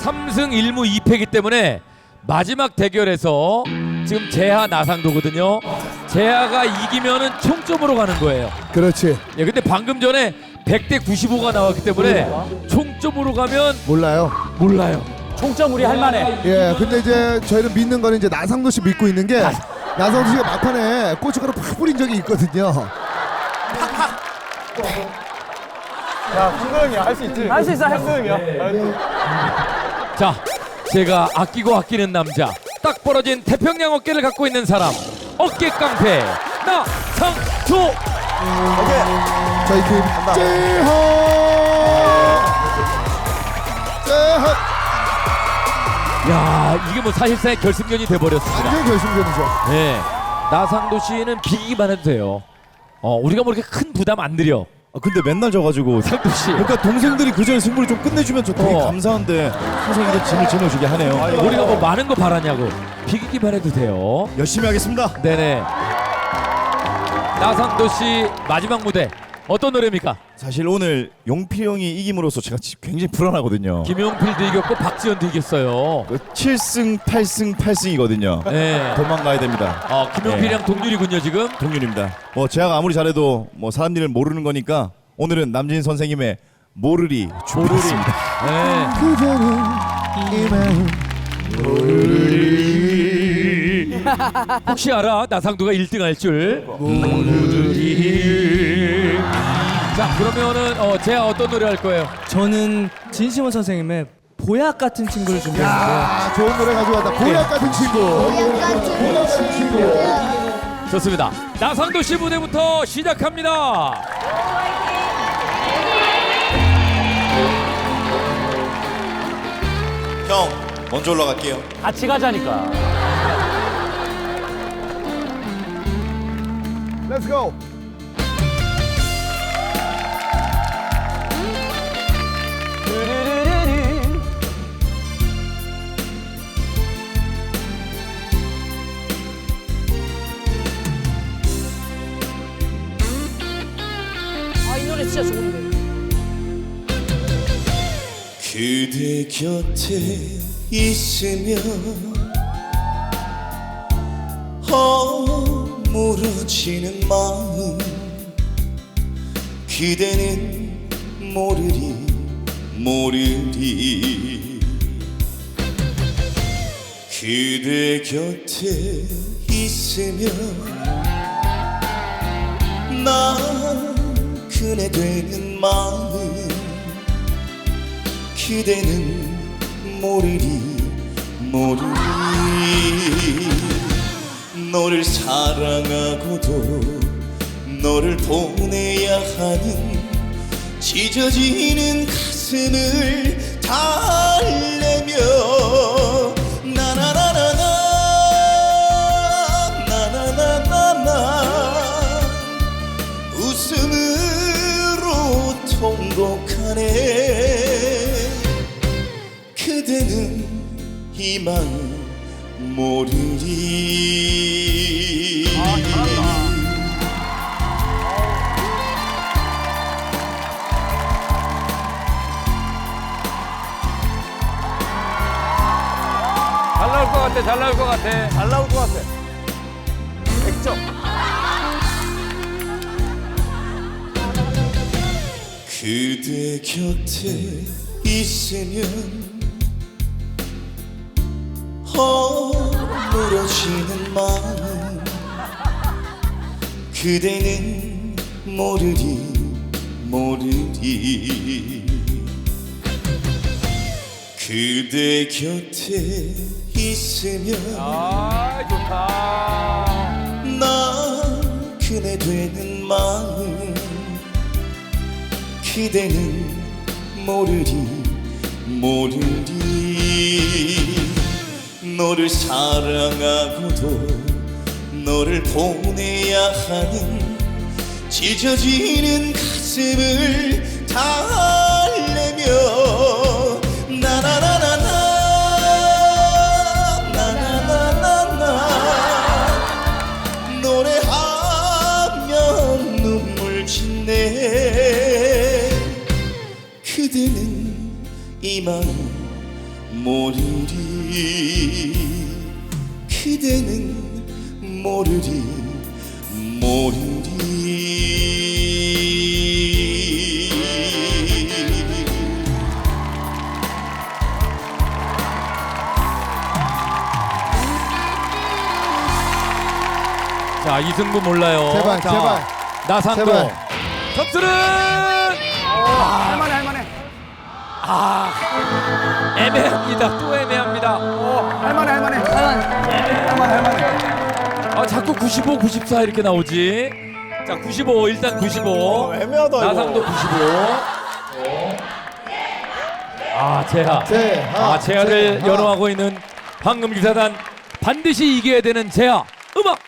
3승 1무 2패이기 때문에 마지막 대결에서 지금 재하 나상도거든요. 재하가 이기면은 총점으로 가는 거예요. 그렇지. 예, 근데 방금 전에 100대 95가 나왔기 때문에 총점으로 가면 몰라요. 몰라요. 총점 우리 할만해. 예, 근데 이제 저희는 믿는 거는 이제 나상도 씨 믿고 있는 게 나상도 씨가 막판에 고춧가루 팍 뿌린 적이 있거든요. 할수 있어, 한국이야. 자, 제가 아끼고 아끼는 남자, 딱 벌어진 태평양 어깨를 갖고 있는 사람, 어깨 깡패 나상도. 저희 팀 째허 째허 야, 이게 뭐 사실상의 결승전이 돼버렸습니다. 완전 결승전이죠. 네, 나상도 씨는 비기기만 해도 돼요. 어, 우리가 뭐 이렇게 큰 부담 안 드려. 아, 근데 맨날 져가지고 씨. 그러니까 동생들이 그 전에 승부를 좀 끝내주면 저 되게 어. 감사한데 항상 이렇게 짐을 짊어지게 하네요. 우리가 뭐 많은 거 바라냐고. 비기기만 해도 돼요. 열심히 하겠습니다. 네네. 나상도 씨 마지막 무대 어떤 노래입니까? 사실 오늘 용필 형이 이김으로써 제가 지- 굉장히 불안하거든요. 김용필도 이겼고 박지현도 이겼어요. 7승, 8승, 8승이거든요. 네. 도망가야 됩니다. 어, 김용필이랑 동률이군요 지금. 동률입니다. 뭐 제가 아무리 잘해도 뭐 사람 일을 모르는 거니까 오늘은 남진 선생님의 모르리 준비했습니다. 네. 혹시 알아? 나상도가 1등 할 줄. 자 그러면은 어, 제가 어떤 노래 할 거예요? 저는 진심원 선생님의 보약 같은 친구를 준비했는데요. 야, 좋은 노래 가져왔다. 보약 같은 친구. 보약 같은 친구. 좋습니다. 나상도 씨 무대부터 시작합니다. 형 먼저 올라갈게요. 같이 가자니까. Let's go. 진짜 좋은데 그대 곁에 있으면 허물어지는 마음 그대는 모르리 모르리. 그대 곁에 있으면 나 그네 되는 마음 그대는 모르리 모르리 너를 사랑하고도 너를 보내야 하는 찢어지는 가슴을 달래 모르리 잘 나올 것 같아, 잘 나올 것 같아. 잘 나올 것 같아. 100점. 그대 곁에 있으면 허 물어지는 마음 그대는 모르리 모르리 그대 곁에 있으면 아, 좋다. 나 그네 되는 마음 그대는 모르리 모르리 너를 사랑하고도 너를 보내야 하는 찢어지는 가슴을 달래며 그대는 모르리 모르리 자 이승부 몰라요. 제발, 자, 제발. 나상도 제발. 점수는 할만해 할만해. 애매합니다. 또 애매합니다. 할만해 할만해. 할만해 할만해. 아 자꾸 95, 94 이렇게 나오지. 자 95 일단 95. 애매하다 나상도 95. 아 재하. 재하, 아 재하를 재하. 연호하고 있는 황금 기사단 반드시 이겨야 되는 재하. 음악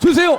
주세요.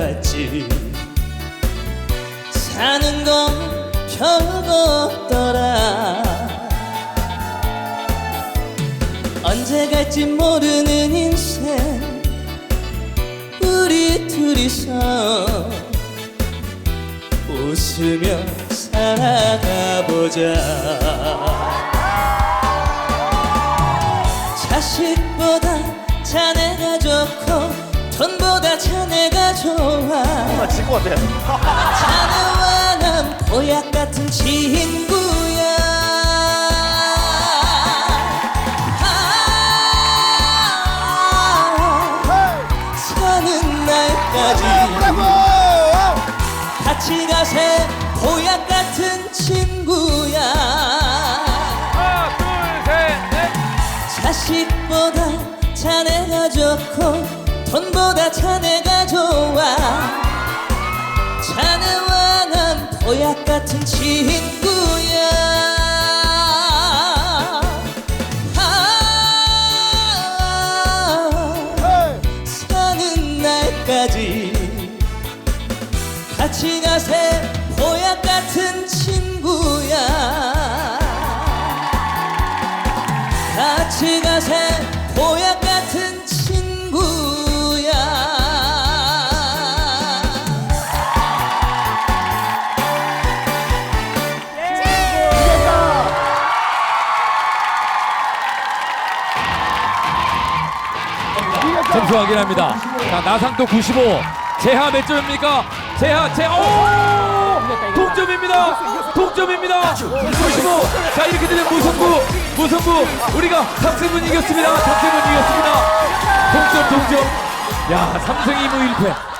해봤지 사는 건 별거 없더라. 언제 갈지 모르는 인생 우리 둘이서 웃으며 살아가보자. 자식보다 자네가 좋아. 나질것 같아 자네와 난 보약 같은 친구야. 아, 사는 날까지. 같이 가세 보약 같은 친구야. 하나 둘셋 넷. 자식보다 자네가 좋고 돈보다 자네가 좋아. 자네와 난 보약 같은 친구야 확인합니다. 자, 나상도 95. 재하 몇 점입니까? 재하, 재, 오! 동점입니다. 동점입니다. 95. 자, 이렇게 되면 무승부, 무승부. 우리가 탑세븐 이겼습니다. 탑세븐 이겼습니다. 동점, 동점. 야, 삼승 2무 1패.